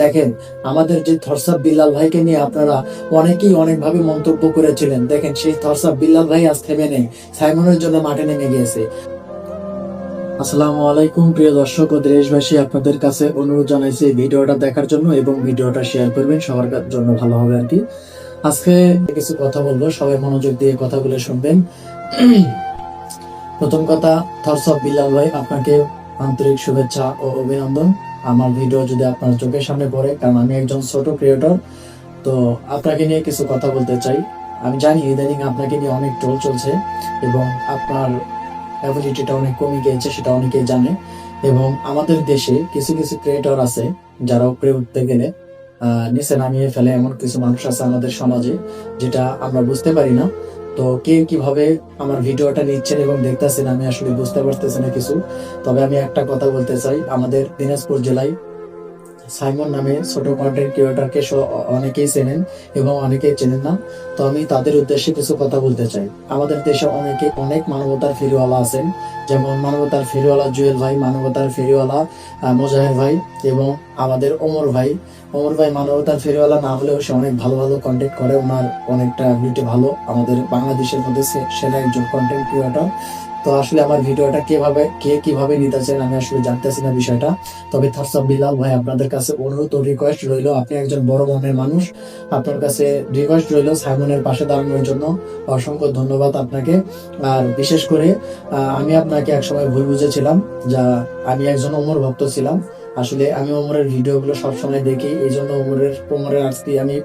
দেখেন, আমাদের যে থরসাব বিল্লাল ভাইকে নিয়ে আপনারা অনেকেই অনেকভাবে মন্তব্য করেছিলেন। দেখেন, সেই থরসাব বিল্লাল ভাই আজ থেমে নেই, সাইমনের জন্য মাঠে নেমে গিয়েছে। আসসালামু আলাইকুম, প্রিয় দর্শক ও দেশবাসী, আপনাদের কাছে অনুরোধ জানাইছি ভিডিওটা দেখার জন্য এবং ভিডিওটা শেয়ার করবেন, সবার জন্য ভালো হবে আর কি। আজকে কিছু কথা বলব, সবাই মনোযোগ দিয়ে কথাগুলো শুনবেন। প্রথম কথা থরসব বিল্লাল ভাই, আপনাকে আন্তরিক শুভেচ্ছা ও অভিনন্দন। আমার ভিডিও যদি আপনার চোখের সামনে পড়ে, কারণ আমি একজন ছোট ক্রিয়েটর তো আপনাকে নিয়ে কিছু কথা বলতে চাই। আমি জানি ইদানিং আপনাকে নিয়ে অনেক টোল চলছে এবং আপনার অ্যাবিলিটিটা অনেক কমে গিয়েছে, সেটা অনেকেই জানে। এবং আমাদের দেশে কিছু কিছু ক্রিয়েটর আছে, যারা উপরে উঠতে গেলে নিচে নামিয়ে ফেলে এমন কিছু মানুষ আছে আমাদের সমাজে, যেটা আমরা বুঝতে পারি না। তো কে কীভাবে আমার ভিডিওটা নিচ্ছেন এবং দেখতেছেন, আমি আসলে বুঝতে পারতেছি না কিছু। তবে আমি একটা কথা বলতে চাই, আমাদের দিনাজপুর জেলায় সাইমন নামে ছোট কন্টেন্ট ক্রিয়েটরকে অনেকেই চেনেন এবং অনেকেই চেনেন না। তো আমি তাদের উদ্দেশ্যে কিছু কথা বলতে চাই। আমাদের দেশে অনেকে অনেক মানবতার ফেরিওয়ালা আছেন, যেমন মানবতার ফেরিওয়ালা জুয়েল ভাই, মানবতার ফেরিওয়ালা মোজাহের ভাই এবং আমাদের ওমর ভাই। ওমর ভাই মানবতার ফেরিওয়ালা না হলেও সে অনেক ভালো ভালো কন্টেন্ট করে। ওনার অনেকটা অ্যাবিলিটি ভালো। আমাদের বাংলাদেশের মধ্যে সে- সেরা একজন কন্টেন্ট ক্রিয়েটর তো আসলে আমার ভিডিওটা কীভাবে কে কীভাবে নিতেছেন আমি আসলে জানতেছি না বিষয়টা। তবে থারসাব বিলাল ভাই, আপনাদের কাছে অনুরোধ রিকোয়েস্ট রইল, আপনি একজন বড় মনের মানুষ। আপনার কাছে রিকোয়েস্ট রইল সাইমনের পাশে দাঁড়ানোর জন্য। অসংখ্য ধন্যবাদ আপনাকে। আর বিশেষ করে আমি আপনাকে একসময় ভুল বুঝেছিলাম, যা আমি একজন অমর ভক্ত ছিলাম। আসলে আমি ওমরের ভিডিওগুলো সবসময় দেখি এই জন্য ওমরের ওমরের আজকে আমি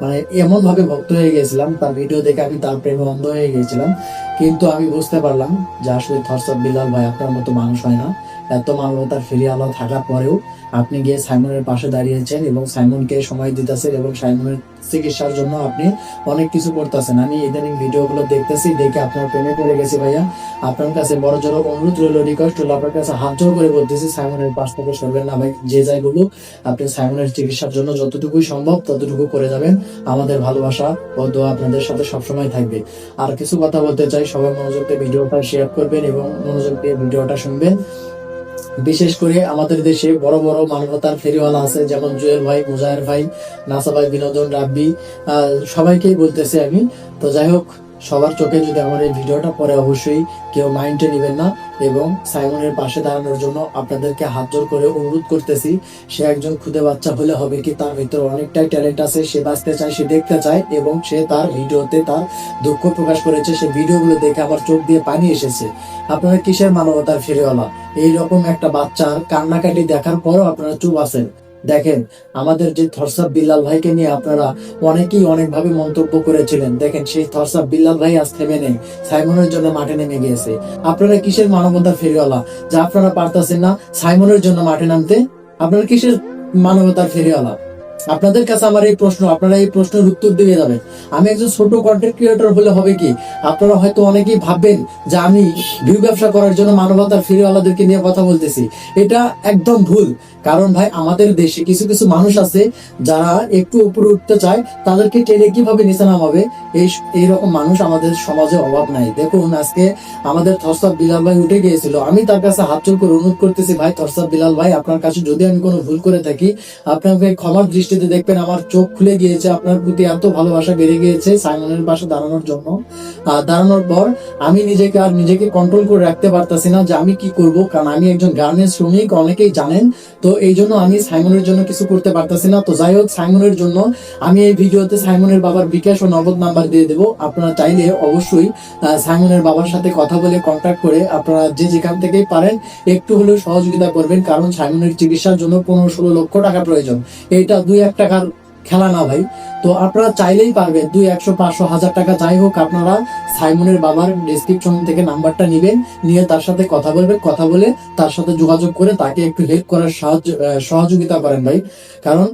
মানে এমন ভাবে ভক্ত হয়ে গেছিলাম, তার ভিডিও দেখে আমি তার প্রেমে অন্ধ হয়ে গেছিলাম। কিন্তু আমি বুঝতে পারলাম যে আসলে থরসব বিলাল ভাই আপনার মতো মানুষ হয় না। এত মানবতার ফেরিয়ালা থাকার পরেও আপনি গিয়ে সাইমনের পাশে দাঁড়িয়েছেন এবং সাইমনকে সময় দিতেছেন এবং সাইমনের চিকিৎসার জন্য আপনি অনেক কিছু করতেছেন। আমি ইদানিং ভিডিওগুলো দেখতেছি, দেখে আপনার প্রেমে পড়ে গেছি ভাইয়া। আপনার কাছে বড় জোর অনুরোধ রইল রিকোয়েস্ট রইল, আপনার কাছে হাত জোর করে বলতেছি, সাইমনের পাশ থেকে সরবেন না ভাই, যে বলুক, আপনি সাইমনের চিকিৎসার জন্য যতটুকুই সম্ভব ততটুকু করে যাবেন। আমাদের ভালোবাসা ও দোয়া আপনাদের সাথে সবসময় থাকবে। আর কিছু কথা বলতে চাই, সবাই মনোযোগ দিয়ে ভিডিওটা শেয়ার করবেন এবং মনোযোগ দিয়ে ভিডিওটা শুনবেন। বিশেষ করে আমাদের দেশে বড় বড় মানবতার ফেরিওয়ালা আছে, যেমন জুয়েল ভাই, মুজাহের ভাই, নাসা ভাই, বিনোদন, রাব্বি সবাইকেই বলতেছি আমি। তো যাই হোক সবার চোখে যদি আমার এই ভিডিওটা পরে অবশ্যই কেউ মাইন্ডে নেবেন না এবং সাইমনের পাশে দাঁড়ানোর জন্য আপনাদেরকে হাত জোর করে অনুরোধ করতেছি, সে একজন খুদে বাচ্চা হলে হবে কি তার ভিতরে অনেকটাই ট্যালেন্ট আছে, সে বাঁচতে চায়, সে দেখতে চায় এবং সে তার ভিডিওতে তার দুঃখ প্রকাশ করেছে, সে ভিডিওগুলো দেখে আমার চোখ দিয়ে পানি এসেছে। আপনারা কিসের মানবতার ফিরে ফিরেওয়ালা? এইরকম একটা বাচ্চার কান্নাকাটি দেখার পরও আপনারা চুপ আছেন। দেখেন, আমাদের যে থরসাব বিল্লাল ভাইকে নিয়ে আপনারা অনেকেই অনেকভাবে মন্তব্য করেছিলেন। দেখেন, সেই থরসাব বিল্লাল ভাই আজ থেমে নেই, সাইমনের জন্য মাঠে নেমে গিয়েছে। আপনারা কিসের মানবতার ফেরিওয়ালা? যা আপনারা পারতেছেন না, সাইমনের জন্য মাঠে নামতে, আপনারা কিসের মানবতার ফেরিওয়ালা? আপনাদের কাছে আমার এই প্রশ্ন, আপনারা এই প্রশ্নের উত্তর দিয়ে যাবেন। আমি একজন ছোট কন্টেন্ট ক্রিয়েটর হলে হবে কি? আপনারা হয়তো অনেকেই ভাববেন যে আমি ভিউ ব্যবসা করার জন্য মানবতার ফেরিওয়ালাদেরকে নিয়ে কথা বলতেছি। এটা একদম ভুল। কারণ ভাই, আমাদের দেশে কিছু কিছু মানুষ আছে যারা একটু উপরে উঠতে চায়, তাদেরকে টেনে কীভাবে নিচে নামাবে? এই এইরকম মানুষ আমাদের সমাজে অভাব নাই। দেখুন, আজকে আমাদের থরসাব বিলাল ভাই উঠে গিয়েছিল। আমি তার কাছে হাত জোর করে অনুরোধ করতেছি, ভাই থরসাব বিলাল ভাই, আপনার কাছে যদি আমি কোনো ভুল করে থাকি আপনাকে ক্ষমার দৃষ্টিতে দেখবেন, আমার চোখ খুলে গিয়েছে, আপনার প্রতি এত ভালোবাসা বেড়ে গিয়েছে সাইমনের পাশে দাঁড়ানোর জন্য। দাঁড়ানোর পর আমি নিজেকে আর নিজেকে কন্ট্রোল করে রাখতে পারতাছি না যে আমি কি করব। কারণ আমি একজন গার্মেন্টস শ্রমিক, অনেকেই জানেন, তো এই জন্য আমি সাইমনের জন্য কিছু করতে পারতেছি না। তো যাই হোক, সাইমনের জন্য আমি এই ভিডিওতে সাইমনের বাবার বিকাশ ও নগদ নাম্বার দিয়ে দেবো। আপনারা চাইলে অবশ্যই সাইমনের বাবার সাথে কথা বলে কন্ট্যাক্ট করে আপনারা যে যেখান থেকেই পারেন, একটু হলেও সহযোগিতা করবেন, কারণ সাইমনের চিকিৎসার জন্য পনেরো ষোলো লক্ষ টাকা প্রয়োজন। এইটা দুই এক টাকার খেলা না ভাই। তো আপনারা চাইলেই পারবেন, দুই, একশো, পাঁচশো, হাজার টাকা যাই হোক, আপনারা সাইমনের বাবার ডিসক্রিপশন থেকে নাম্বারটা নিবেন, নিয়ে তার সাথে কথা বলবেন, কথা বলে তার সাথে যোগাযোগ করে তাকে একটু হেল্প করার সাহায্য সহযোগিতা করেন ভাই। কারণ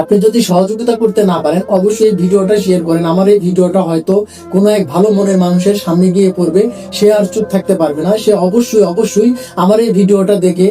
আপনি যদি সহযোগিতা করতে না পারেন, অবশ্যই এই ভিডিওটা শেয়ার করেন। আমার এই ভিডিওটা হয়তো কোনো এক ভালো মনের মানুষের সামনে গিয়ে পড়বে, সে আর চুপ থাকতে পারবে না। সে অবশ্যই অবশ্যই আমার এই ভিডিওটা দেখে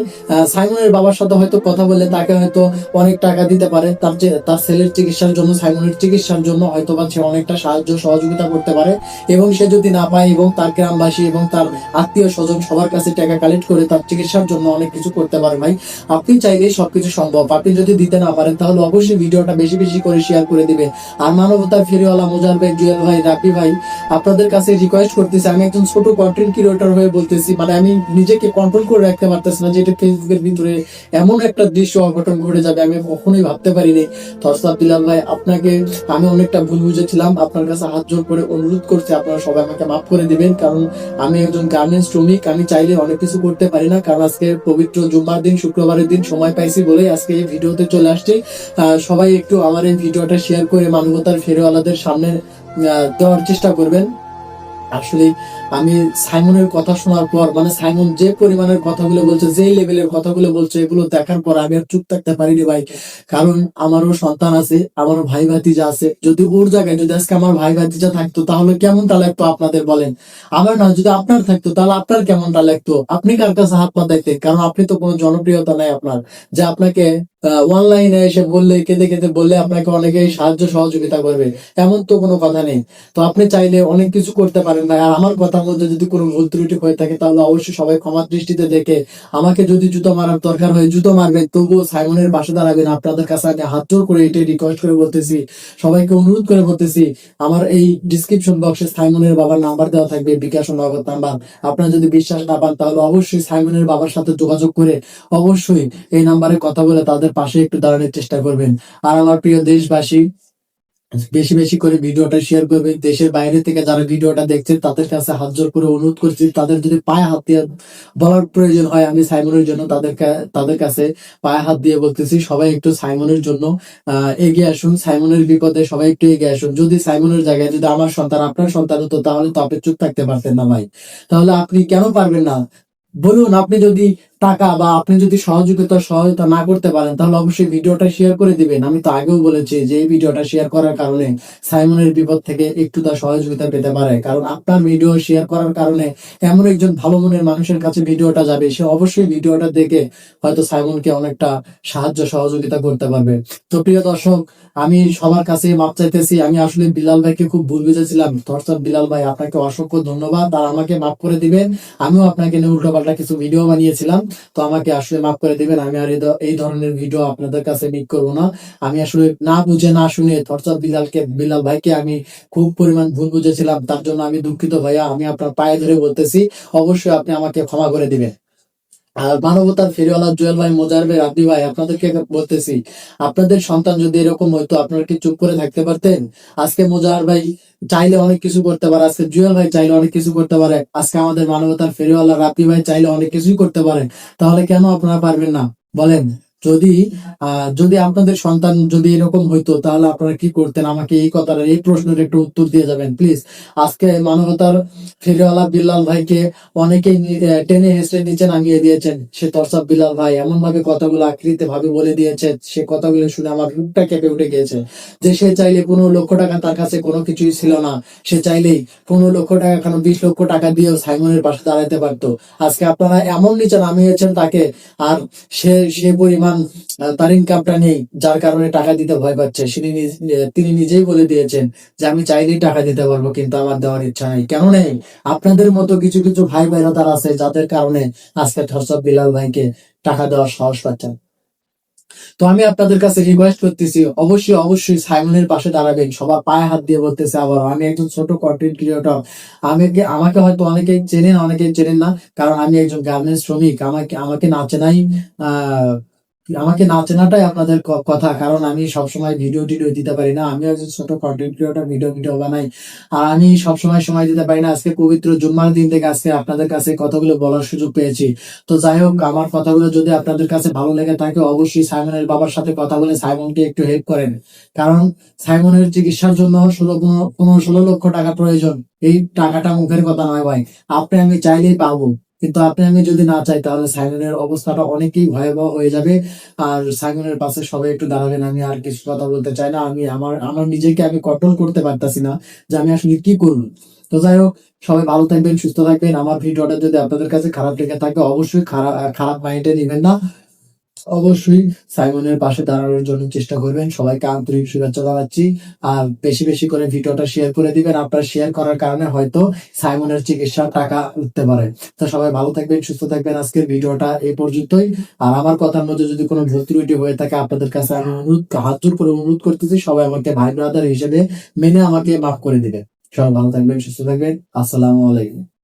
সাইমনের বাবার সাথে হয়তো কথা বলে তাকে হয়তো অনেক টাকা দিতে পারে। তার যে তার ছেলের চিকিৎসার জন্য, সাইমনের চিকিৎসার জন্য হয়তো বা সে অনেকটা সাহায্য, সহযোগিতা করতে পারে। এবং সে যদি না পায় এবং তার গ্রামবাসী এবং তার আত্মীয় স্বজন সবার কাছে টাকা কালেক্ট করে তার চিকিৎসার জন্য অনেক কিছু করতে পারে ভাই, আপনি চাইলেই সবকিছু সম্ভব। আপনি যদি দিতে না পারেন, তাহলে অবশ্যই ভিডিওটা বেশি বেশি করে শেয়ার করে দিবে। আর মানবতা ফেরিওয়ালা মোজার ভাই জুয়েল ভাই, রাব্বি ভাই আপনাদের কাছে রিকোয়েস্ট করতেছি, আমি একজন ছোট কন্টেন্ট ক্রিয়েটর হয়ে বলতেছি মানে আমি নিজেকে কন্ট্রোল করে রাখতে পারতেছি না যেটা ফেসবুকের ভিতরে এমন একটা দৃশ্য অঘটন ঘটে যাবে, আমি কখনোই ভাবতে পারিনি। থরসাদ বিলাল ভাই, আপনাকে আমি অনেকটা ভুল বুঝেছিলাম, আপনার কাছে হাত জোর করে অনুরোধ করছি, আপনারা সবাই আমাকে মাফ করে দিবেন, কারণ আমি একজন গার্মেন্টস শ্রমিক, আমি চাইলে অনেক কিছু করতে পারি না, কারণ আজকে পবিত্র জুম্মার দিন, শুক্রবারের দিন সময় পাইছি বলেই আজকে এই ভিডিওতে চলে আসছি। সবাই একটু আমার এই ভিডিওটা শেয়ার করে মানবতার ফেরিওয়ালাদের সামনে দেওয়ার চেষ্টা করবেন। আসলে আমি সাইমনের কথা শোনার পর মানে সাইমন যে পরিমাণের কথাগুলো বলছে, যে লেভেলের কথাগুলো বলছে, এগুলো দেখার পর আমি আর চুপ থাকতে পারিনি ভাই। কারণ আমারও সন্তান আছে, আমারও ভাই ভাতিজা আছে। যদি ওর জায়গায় যদি আজকে আমার ভাই ভাতিজা থাকতো, তাহলে কেমনটা লাগতো আপনাদের বলেন? আমার না, যদি আপনার থাকতো, তাহলে আপনার কেমনটা লাগতো? আপনি কার কাছে হাত পা দেখতেন? কারণ আপনি তো কোনো জনপ্রিয়তা নাই আপনার। যে আপনাকে অনলাইনে এসে বললে, কেঁদে কেঁদে বললে আপনাকে অনেকেই সাহায্য সহযোগিতা করবে। এমন তো কোনো কথা নেই। তো আপনি চাইলে অনেক কিছু করতে পারেন না। আর আমার কথার মধ্যে যদি কোনো ভুল ত্রুটি হয়ে থাকে, তাহলে অবশ্যই সবাই ক্ষমা দৃষ্টিতে দেখে আমাকে যদি জুতো মারার দরকার হয়, জুতো মারবেন। তবুও সাইমনের পাশে দাঁড়াবেন। আপনাদের কাছে আমি হাত জোর করে এটাই রিকোয়েস্ট করে বলতেছি। সবাইকে অনুরোধ করে বলতেছি, আমার এই ডিসক্রিপশন বক্সে সাইমনের বাবার নাম্বার দেওয়া থাকবে, বিকাশ নগদ নাম্বার আপনারা যদি বিশ্বাস না পান, তাহলে অবশ্যই সাইমনের বাবার সাথে যোগাযোগ করে অবশ্যই এই নাম্বারে কথা বলে তাদের পাশে একটু দাঁড়ানোর চেষ্টা করবেন। আর আমার প্রিয় দেশবাসী, বেশি বেশি করে ভিডিওটা শেয়ার করবেন। দেশের বাইরে থেকে যারা ভিডিওটা দেখছেন, তাদের কাছে হাত জোর করে অনুরোধ করছি, তাদের যদি পায়ে হাত দিয়ে বলার প্রয়োজন হয়, আমি সাইমনের জন্য তাদের তাদের কাছে পায়ে হাত দিয়ে বলতেছি, সবাই একটু সাইমনের জন্য এগিয়ে আসুন। সাইমনের বিপদে সবাই একটু এগিয়ে আসুন। যদি সাইমনের জায়গায়, যদি আমার সন্তান, আপনার সন্তান হতো, তাহলে তো আপনি চুপ থাকতে পারতেন না ভাই। তাহলে আপনি কেন পারবেন না? বলুন, আপনি যদি টাকা বা আপনি যদি সহযোগিতা, সহায়তা না করতে পারেন, তাহলে অবশ্যই ভিডিওটা শেয়ার করে দিবেন। আমি তো আগেও বলেছি যে এই ভিডিওটা শেয়ার করার কারণে সাইমনের বিপদ থেকে একটু তার সহযোগিতা পেতে পারে। কারণ আপনার ভিডিও শেয়ার করার কারণে এমন একজন ভালো মনের মানুষের কাছে ভিডিওটা যাবে। সে অবশ্যই ভিডিওটা দেখে হয়তো সাইমনকে অনেকটা সাহায্য, সহযোগিতা করতে পারবে। তো প্রিয় দর্শক, আমি সবার কাছে মাপ চাইতেছি। আমি আসলে বিলাল ভাইকে খুব ভুল বুঝেছিলাম। অর্থাৎ বিলাল ভাই, আপনাকে অসংখ্য ধন্যবাদ। আর আমাকে মাফ করে দিবেন। আমিও আপনাকে নিয়ে উল্টোপাল্টা কিছু ভিডিও বানিয়েছিলাম। তো আমাকে আসলে মাফ করে দিবেন, আমি আর এই ধরনের ভিডিও আপনাদের কাছে মিক করব না। আমি আসলে না বুঝে, না শুনে ধরচাঁদ বিলালকে, বিলাল ভাইকে আমি খুব পরিমাণ ভুল বুঝেছিলাম, তার জন্য আমি দুঃখিত ভাইয়া, আমি আপনার পায়ে ধরে বলতেছি, অবশ্যই আপনি আমাকে ক্ষমা করে দিবেন। আর মানবতার ফেরিওয়ালা জুয়েল ভাই, মোজার ভাই রাব্বি ভাই, আপনাদেরকে বলতেছি, আপনাদের সন্তান যদি এরকম হয়তো আপনারা কি চুপ করে থাকতে পারতেন? আজকে মোজার ভাই চাইলে অনেক কিছু করতে পারে, আজকে জুয়েল ভাই চাইলে অনেক কিছু করতে পারে, আজকে আমাদের মানবতার ফেরিওয়ালা রাপি ভাই চাইলে অনেক কিছুই করতে পারে, তাহলে কেন আপনারা পারবেন না? বলেন। যদি যদি আপনাদের সন্তান যদি এরকম হইতো, তাহলে আপনারা কি করতেন? আমাকে এই কথার এই প্রশ্নের একটু উত্তর দিয়ে যাবেন প্লিজ আজকে মানবতার ফেরিওয়ালা বিল্লাল ভাইকে অনেকেই টেনে হেসড়ে নিচে নামিয়ে দিয়েছেন। সে তরসাব বিলাল ভাই এমন ভাবে কথাগুলো আকৃতি ভাবে বলে দিয়েছে সে কথাগুলো শুনে আমার রূপটা কেঁপে উঠে গিয়েছে। যে সে চাইলে পনেরো লক্ষ টাকা তার কাছে কোনো কিছুই ছিল না, সে চাইলেই পনেরো লক্ষ টাকা কেন বিশ লক্ষ টাকা দিয়েও সাইমনের পাশে দাঁড়াতে পারতো। আজকে আপনারা এমন নিচে নামিয়েছেন তাকে, আর সে সে পরিমাণ আহ, তার ইনকামটা নেই যার কারণে টাকা দিতে ভয় পাচ্ছে। তিনি নিজেই বলে দিয়েছেন যে আমি চাইলেই টাকা দিতে পারব কিন্তু আমার দেওয়ার ইচ্ছা নেই। কেন নেই? আপনাদের মতো কিছু কিছু ভাই ভাইরা তারা আছে যাদের কারণে আজকে ঠরসব বিলাল ভাইকে টাকা দেওয়ার সাহস পাচ্ছেন। তো আমি আপনাদের কাছে রিকোয়েস্ট করতেছি অবশ্যই অবশ্যই সাইমনের পাশে দাঁড়াবেন। সবার পায়ে হাত দিয়ে বলতেছে আবার আমি একজন ছোট কন্টেন্ট ক্রিয়েটর আমাকে আমাকে হয়তো অনেকেই চেনেন অনেকেই চেনেন না কারণ আমি একজন গার্মেন্টস শ্রমিক। আমাকে আমাকে না চেনাই আহ আমাকে না চেনাটাই আপনাদের কথা, কারণ আমি সবসময় ভিডিও টিডিও দিতে পারি না। আমি একজন ছোট কন্টেন্ট ক্রিয়েটর ভিডিও ভিডিও বানাই। আর আমি সবসময় সময় দিতে পারি না। আজকে পবিত্র জুম্মার দিন থেকে আজকে আপনাদের কাছে কথাগুলো বলার সুযোগ পেয়েছি। তো যাই হোক, আমার কথাগুলো যদি আপনাদের কাছে ভালো লেগে থাকে, অবশ্যই সাইমনের বাবার সাথে কথা বলে সাইমনকে একটু হেল্প করেন। কারণ সাইমনের চিকিৎসার জন্য ষোলো পনেরো ষোলো লক্ষ টাকা প্রয়োজন। এই টাকাটা মুখের কথা নয় ভাই। আপনি আমি চাইলেই পাবো। কিন্তু আপনি আমি যদি না চাই, তাহলে সাইমনের অবস্থাটা অনেকেই ভয়াবহ হয়ে যাবে। আর সাইমনের পাশে সবাই একটু দাঁড়াবেন, আমি আর কিছু কথা বলতে চাই না। আমি আমার আমার নিজেকে আমি কন্ট্রোল করতে পারতাছি না যে আমি আসলে কি করব। তো যাই হোক, সবাই ভালো থাকবেন, সুস্থ থাকবেন। আমার ভিডিওটা যদি আপনাদের কাছে খারাপ লেগে থাকে, অবশ্যই খারাপ খারাপ মাইন্ডে নেবেন না। অবশ্যই সাইমনের পাশে দাঁড়ানোর জন্য চেষ্টা করবেন। সবাইকে আন্তরিক শুভেচ্ছা জানাচ্ছি। আর বেশি বেশি করে ভিডিওটা শেয়ার করে দিবেন। আপনার শেয়ার করার কারণে হয়তো সাইমনের চিকিৎসা টাকা উঠতে পারে। তো সবাই ভালো থাকবেন, সুস্থ থাকবেন। আজকের ভিডিওটা এই পর্যন্তই। আর আমার কথার মধ্যে যদি কোনো ভুল ত্রুটি হয়ে থাকে, আপনাদের কাছে আমি অনুরোধ, হাত জোর করে অনুরোধ করতেছি, সবাই আমাকে ভাই ব্রাদার হিসেবে মেনে আমাকে মাফ করে দিবেন। সবাই ভালো থাকবেন, সুস্থ থাকবেন। আসসালামু আলাইকুম।